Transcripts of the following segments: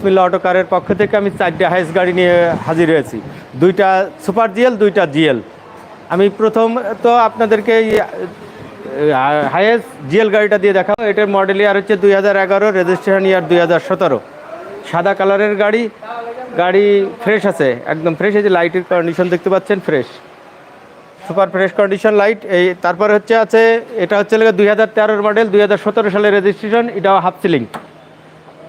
বিসমিল্লা auto কারের পক্ষ থেকে আমি চারটে হাইস গাড়ি নিয়ে হাজির হয়েছি। দুইটা সুপার জিএল, দুইটা জিএল। আমি প্রথম তো আপনাদেরকে হাইয়েস্ট জিএল গাড়িটা দিয়ে দেখাবো। এটার মডেল ইয়ার হচ্ছে দুই হাজার এগারো রেজিস্ট্রেশন ইয়ার দুই হাজার সতেরো। সাদা কালারের গাড়ি গাড়ি ফ্রেশ আছে, একদম ফ্রেশ এই যে লাইটের কন্ডিশন দেখতে পাচ্ছেন fresh super fresh condition light এই তারপরে হচ্ছে আছে, এটা হচ্ছে দুই হাজার তেরোর মডেল দুই হাজার সতেরো সালের রেজিস্ট্রেশন এটাও হাফ সিলিং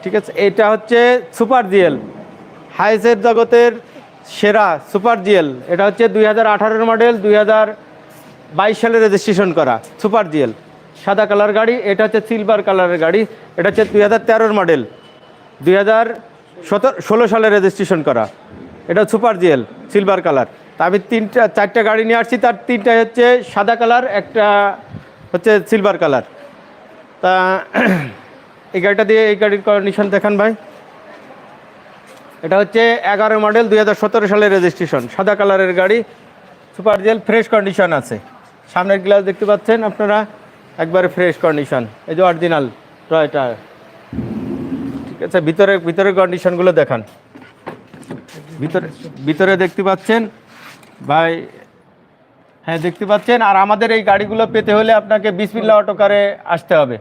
ঠিক আছে, এটা হচ্ছে সুপার জিএল। হাইসের জগতের সেরা সুপার জিএল। এটা হচ্ছে দুই হাজার মডেল দুই হাজার বাইশ সালে রেজিস্ট্রেশন করা সুপার জিএল। সাদা কালার গাড়ি, এটা হচ্ছে সিলভার কালারের গাড়ি, এটা হচ্ছে দুই হাজার তেরোর মডেল দুই হাজার ষোলো সালে রেজিস্ট্রেশন করা। এটা সুপার জিএল সিলভার কালার। তা আমি তিনটা, চারটা গাড়ি নিয়ে আসছি, তার তিনটা হচ্ছে সাদা কালার, একটা হচ্ছে সিলভার কালার। তা এই গাড়িটা দিয়ে এই গাড়ির কন্ডিশন দেখান ভাই। এটা হচ্ছে এগারো মডেল দুই হাজার সতেরো সালের রেজিস্ট্রেশন, সাদা কালারের গাড়ি, সুপার জেল, ফ্রেশ কন্ডিশন আছে। সামনের গ্লাস দেখতে পাচ্ছেন আপনারা, একবারে ফ্রেশ কন্ডিশন, এই যে অরিজিনাল টয়টা। ঠিক আছে, ভিতরে, ভিতরের কন্ডিশনগুলো দেখান। ভিতরে ভিতরে দেখতে পাচ্ছেন, ভাই হ্যাঁ দেখতে পাচ্ছেন, আর আমাদের এই গাড়িগুলো পেতে হলে আপনাকে বিসমিল্লা অটো কারে আসতে হবে।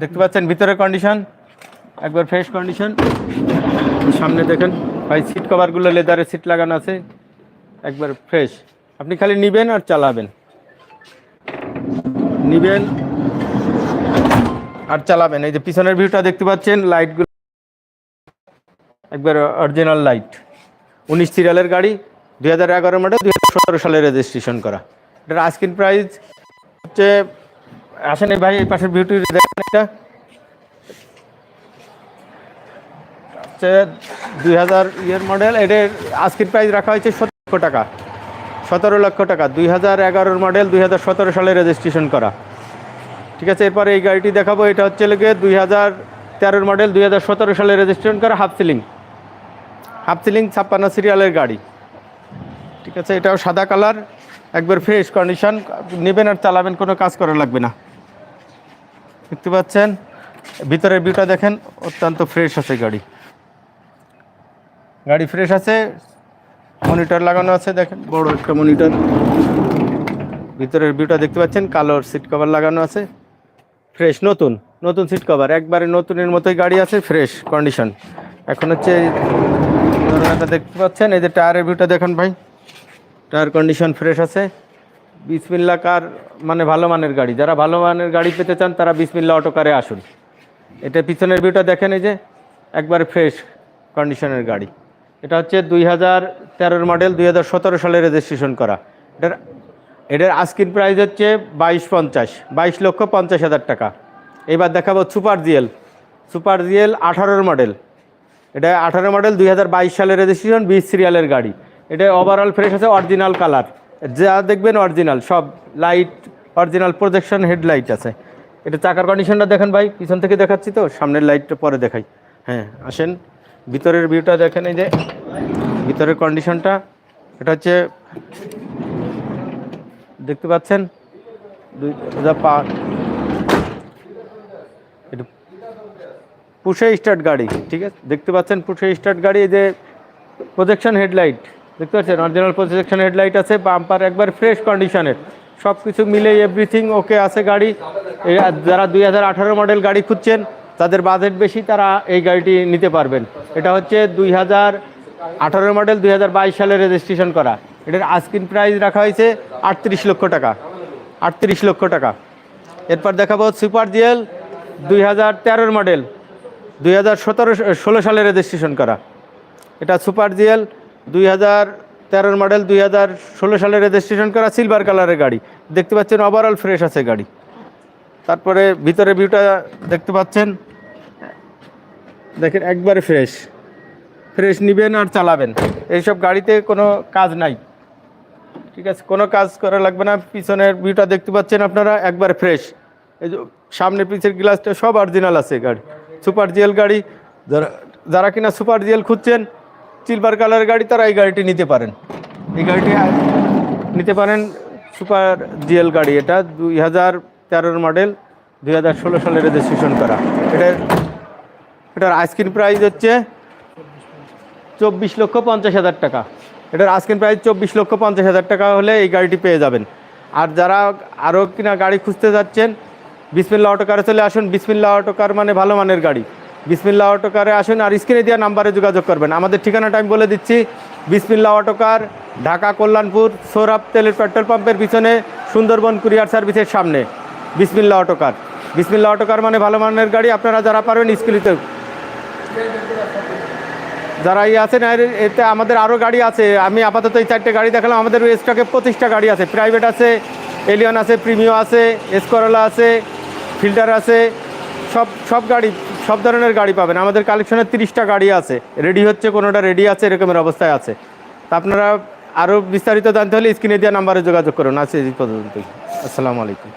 দেখতে পাচ্ছেন ভিতরের কন্ডিশন একবার ফ্রেশ কন্ডিশন সামনে দেখেন, ভাই সিট কভারগুলো লেদারের সিট লাগানো আছে, একবার ফ্রেশ আপনি খালি নিবেন আর চালাবেন। নিবেন আর চালাবেন। এই যে পিছনের ভিউটা দেখতে পাচ্ছেন লাইটগুলো একবার অরিজিনাল লাইট উনিশ সিরিয়ালের গাড়ি, দুই হাজার এগারো মডেল দুই হাজার সতেরো সালে রেজিস্ট্রেশন করা। এটার আস্কিন প্রাইস হচ্ছে আসেন ভাই, এই পাশের ভিউটি দেখেন এটা হচ্ছে দুই হাজার ইয়ের মডেল এটার আজকের প্রাইস রাখা হয়েছে সতেরো লক্ষ টাকা। সতেরো লক্ষ টাকা, দুই হাজার এগারোর মডেল দুই হাজার সতেরো সালে রেজিস্ট্রেশন করা। ঠিক আছে, এরপরে এই গাড়িটি দেখাবো, এটা হচ্ছে লেগে দুই হাজার তেরোর মডেল দুই হাজার সতেরো সালে রেজিস্ট্রেশন করা হাফ সিলিং হাফ সিলিং ছাপ্পান্ন সিরিয়ালের গাড়ি। ঠিক আছে, এটাও সাদা কালার একবার ফ্রেশ কন্ডিশন নেবেন আর চালাবেন, কোনো কাজ করা লাগবে না। দেখতে পাচ্ছেন? ভিতরের ভিউটা দেখেন, অত্যন্ত ফ্রেশ আছে গাড়ি। গাড়ি ফ্রেশ আছে মনিটর লাগানো আছে, দেখেন, বড় একটা মনিটর ভিতরের ভিউটা দেখতে পাচ্ছেন, কালোর সিট কভার লাগানো আছে। ফ্রেশ নতুন নতুন সিট কভার একবারে নতুনের মতোই গাড়ি আছে ফ্রেশ কন্ডিশন এখন হচ্ছে দেখতে পাচ্ছেন, এই যে টায়ারের ভিউটা দেখেন ভাই। টায়ার কন্ডিশন ফ্রেশ আছে। বিসমিল্লা কার মানে ভালো মানের গাড়ি। যারা ভালো মানের গাড়ি পেতে চান, তারা বিসমিল্লা অটো কারে আসুন। এটা পিছনের ভিউটা দেখেন এই যে, একবারে ফ্রেশ কন্ডিশনের গাড়ি। এটা হচ্ছে দুই হাজার তেরোর মডেল দুই হাজার সতেরো সালে রেজিস্ট্রেশন করা। এটার এটার আস্কিন প্রাইস হচ্ছে বাইশ পঞ্চাশ, বাইশ লক্ষ পঞ্চাশ হাজার টাকা। এবার দেখাবো সুপার জিএল সুপার জিএল আঠারোর মডেল এটা আঠারো মডেল দুই হাজার বাইশ সালের রেজিস্ট্রেশন বিশ সিরিয়ালের গাড়ি। এটা ওভারঅল ফ্রেশ আছে অরিজিনাল কালার যা দেখবেন অরিজিনাল সব লাইট অরিজিনাল প্রজেকশন হেডলাইট আছে। এটা চাকার কন্ডিশনটা দেখেন ভাই, পিছন থেকে দেখাচ্ছি তো, সামনের লাইটটা পরে দেখাই। হ্যাঁ আসেন, ভিতরের ভিউটা দেখেন এই যে, ভিতরের কন্ডিশনটা এটা হচ্ছে, দেখতে পাচ্ছেন? দুই হাজার পা, এটা পুষে স্টার্ট গাড়ি, ঠিক আছে? দেখতে পাচ্ছেন পুষে স্টার্ট গাড়ি, এই যে প্রজেকশন হেডলাইট দেখতে পাচ্ছেন অরিজিনাল প্রজেকশন হেডলাইট আছে বাম্পার একবার ফ্রেশ কন্ডিশনের সব কিছু মিলে এভরিথিং ওকে আছে গাড়ি। যারা দুই হাজার আঠারো মডেল গাড়ি খুঁজছেন, তাদের বাজেট বেশি, তারা এই গাড়িটি নিতে পারবেন। এটা হচ্ছে দুই হাজার আঠারো মডেল দুই হাজার বাইশ সালে রেজিস্ট্রেশন করা। এটার আস্কিন প্রাইস রাখা হয়েছে আটত্রিশ লক্ষ টাকা। আটত্রিশ লক্ষ টাকা। এরপর দেখাবো সুপার জিএল দুই হাজার মডেল দুই হাজার সতেরো, ষোলো সালে রেজিস্ট্রেশন করা। এটা সুপার জিএল দুই হাজার তেরোর মডেল দুই হাজার ষোলো সালে রেজিস্ট্রেশন করা সিলভার কালারের গাড়ি। দেখতে পাচ্ছেন ওভারঅল ফ্রেশ আছে গাড়ি। তারপরে ভিতরে ভিউটা দেখতে পাচ্ছেন। দেখেন একবারে ফ্রেশ ফ্রেশ নেবেন আর চালাবেন। এইসব গাড়িতে কোনো কাজ নাই। ঠিক আছে, কোনো কাজ করা লাগবে না। পিছনের ভিউটা দেখতে পাচ্ছেন আপনারা, একবার ফ্রেশ এই যে সামনে পিছের গ্লাসটা সব অরিজিনাল আছে গাড়ি। সুপার জিএল গাড়ি। যারা যারা কিনা সুপার জিএল খুঁজছেন সিলভার কালারের গাড়ি তারা এই গাড়িটি নিতে পারেন। এই গাড়িটি নিতে পারেন সুপার জিএল গাড়ি এটা, দুই হাজার তেরোর মডেল দুই হাজার ষোলো সালে রেজিস্ট্রেশন করা। এটার এটার আইসক্রিম প্রাইস হচ্ছে চব্বিশ লক্ষ পঞ্চাশ হাজার টাকা। এটার আইসক্রিম প্রাইস চব্বিশ লক্ষ পঞ্চাশ হাজার টাকা হলে এই গাড়িটি পেয়ে যাবেন। আর যারা আরও কিনা গাড়ি খুঁজতে যাচ্ছেন বিসমিল্লা অটোকারে চলে আসুন। বিসমিল্লা অটোকার মানে ভালো মানের গাড়ি। বিসমিল্লা অটোকারে আসুন আর স্ক্রিনে দেওয়া নাম্বারে যোগাযোগ করবেন। আমাদের ঠিকানাটা আমি বলে দিচ্ছি বিসমিল্লা অটোকার, ঢাকা কল্যাণপুর সৌরভ তেলের পেট্রোল পাম্পের পিছনে, সুন্দরবন কুরিয়ার সার্ভিসের সামনে। বিসমিল্লা অটোকার। বিসমিল্লা অটোকার মানে ভালো মানের গাড়ি, আপনারা যারা পারবেন স্ক্রিনিতে যারা ইয়ে আছেন এতে আমাদের আরও গাড়ি আছে। আমি আপাতত এই চারটে গাড়ি দেখালাম। আমাদের স্টকে পঁচিশটা গাড়ি আছে। প্রাইভেট আছে এলিয়ন আছে প্রিমিও আছে এসকরলা আছে ফিল্টার আছে, সব সব গাড়ি সব ধরনের গাড়ি পাবেন। আমাদের কালেকশনে তিরিশটা গাড়ি আছে। রেডি হচ্ছে, কোনোটা রেডি আছে, এরকমের অবস্থায় আছে। তা আপনারা আরও বিস্তারিত জানতে হলে স্ক্রিনে দেওয়া নাম্বারে যোগাযোগ করুন। আছে এই পর্যন্ত আসসালামু আলাইকুম।